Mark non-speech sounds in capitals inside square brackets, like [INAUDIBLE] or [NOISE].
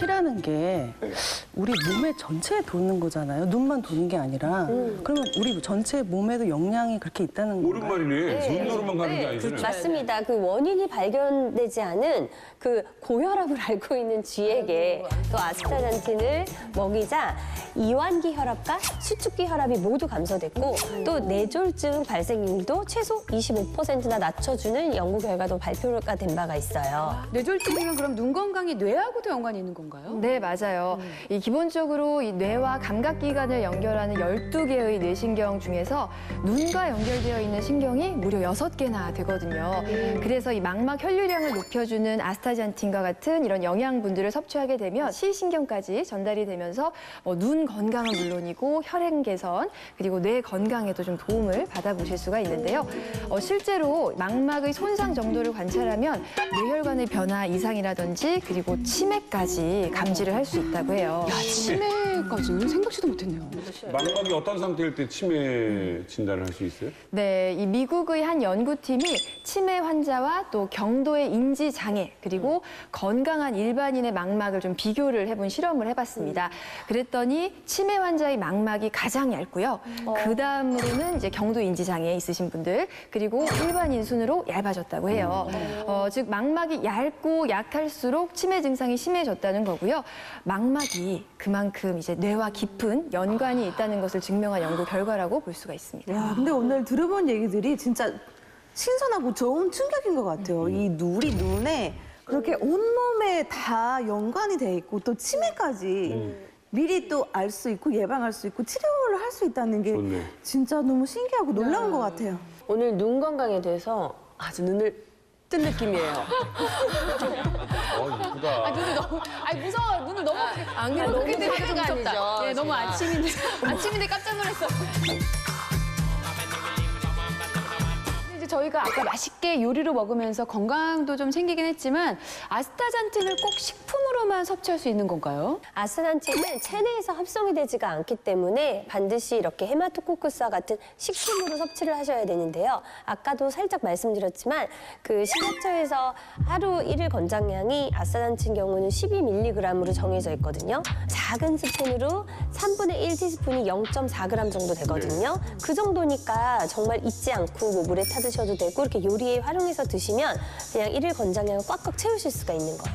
피라는 게 우리 몸의 전체에 도는 거잖아요. 눈만 도는 게 아니라. 그러면 우리 전체 몸에도 영향이 그렇게 있다는 옳은 건가요? 말이네. 눈으로만 가는 게 아니잖아요. 맞습니다. 그 원인이 발견되지 않은 그 고혈압을 [LAUGHS] 앓고 있는 쥐에게 또 아스타잔틴을 먹이자 이완기 혈압과 수축기 혈압이 모두 감소됐고 또 뇌졸중 발생률도 최소 25%나 낮춰주는 연구 결과도 발표가 된 바가 있어요. 뇌졸중이면 그럼 눈 건강이 뇌하고도 연관이 있는 건가요? 네, 맞아요. 이 기본적으로 이 뇌와 감각 기관을 연결하는 12개의 뇌신경 중에서 눈과 연결되어 있는 신경이 무려 6개나 되거든요. 그래서 이 망막 혈류량을 높여주는 아스타잔틴과 같은 이런 영양분들을 섭취하게 되면 시신경까지 전달이 되면서 뭐 눈 건강은 물론이고 혈행 개선 그리고 뇌 건강에도 좀 도움을 받아보실 수가 있는데요. 어, 실제로 망막의 손상 정도를 관찰하면 뇌혈관의 변화 이상이라든지 그리고 치매까지 감지를 할 수 있다고 해요. 치매 까지는 생각지도 못했네요. 망막이 어떤 상태일 때 치매 진단을 할 수 있어요? 네, 이 미국의 한 연구팀이 치매 환자와 또 경도의 인지 장애 그리고 건강한 일반인의 망막을 좀 비교를 해본 실험을 해봤습니다. 그랬더니 치매 환자의 망막이 가장 얇고요. 그 다음으로는 이제 경도 인지 장애 있으신 분들 그리고 일반인 순으로 얇아졌다고 해요. 어, 즉 망막이 얇고 약할수록 치매 증상이 심해졌다는 거고요. 망막이 그만큼 이제 뇌와 깊은 연관이 있다는 것을 증명한 연구 결과라고 볼 수가 있습니다. 야, 근데 오늘 들어본 얘기들이 진짜 신선하고 좋은 충격인 것 같아요. 이 누리 눈에 그렇게 온몸에 다 연관이 돼 있고 또 치매까지 미리 또 알 수 있고 예방할 수 있고 치료를 할 수 있다는 게 좋네. 진짜 너무 신기하고 놀라운 것 같아요. 오늘 눈 건강에 대해서 아주 눈을 뜬 느낌이에요. [LAUGHS] 어, 이쁘다. 눈이 너무, 아니 무서워. 눈을 너무 안 그래도 그렇게 너무 되니까 좀 화가 무섭다. 아니죠, 네, 너무. 아침인데 아침인데 깜짝 놀랐어. 저희가 아까 맛있게 요리로 먹으면서 건강도 좀 생기긴 했지만 아스타잔틴을 꼭 식품으로만 섭취할 수 있는 건가요? 아스탄틴은 체내에서 합성이 되지가 않기 때문에 반드시 이렇게 헤마토코쿠스와 같은 식품으로 섭취를 하셔야 되는데요. 아까도 살짝 말씀드렸지만 그 식약처에서 하루 일일 권장량이 아스탄틴 경우는 12mg으로 정해져 있거든요. 작은 스푼으로 3분의 1 티스푼이 0.4g 정도 되거든요. 그 정도니까 정말 잊지 않고 뭐 물에 타 드셔도 되고 이렇게 요리에 활용해서 드시면 그냥 일일 권장량을 꽉꽉 채우실 수가 있는 거예요.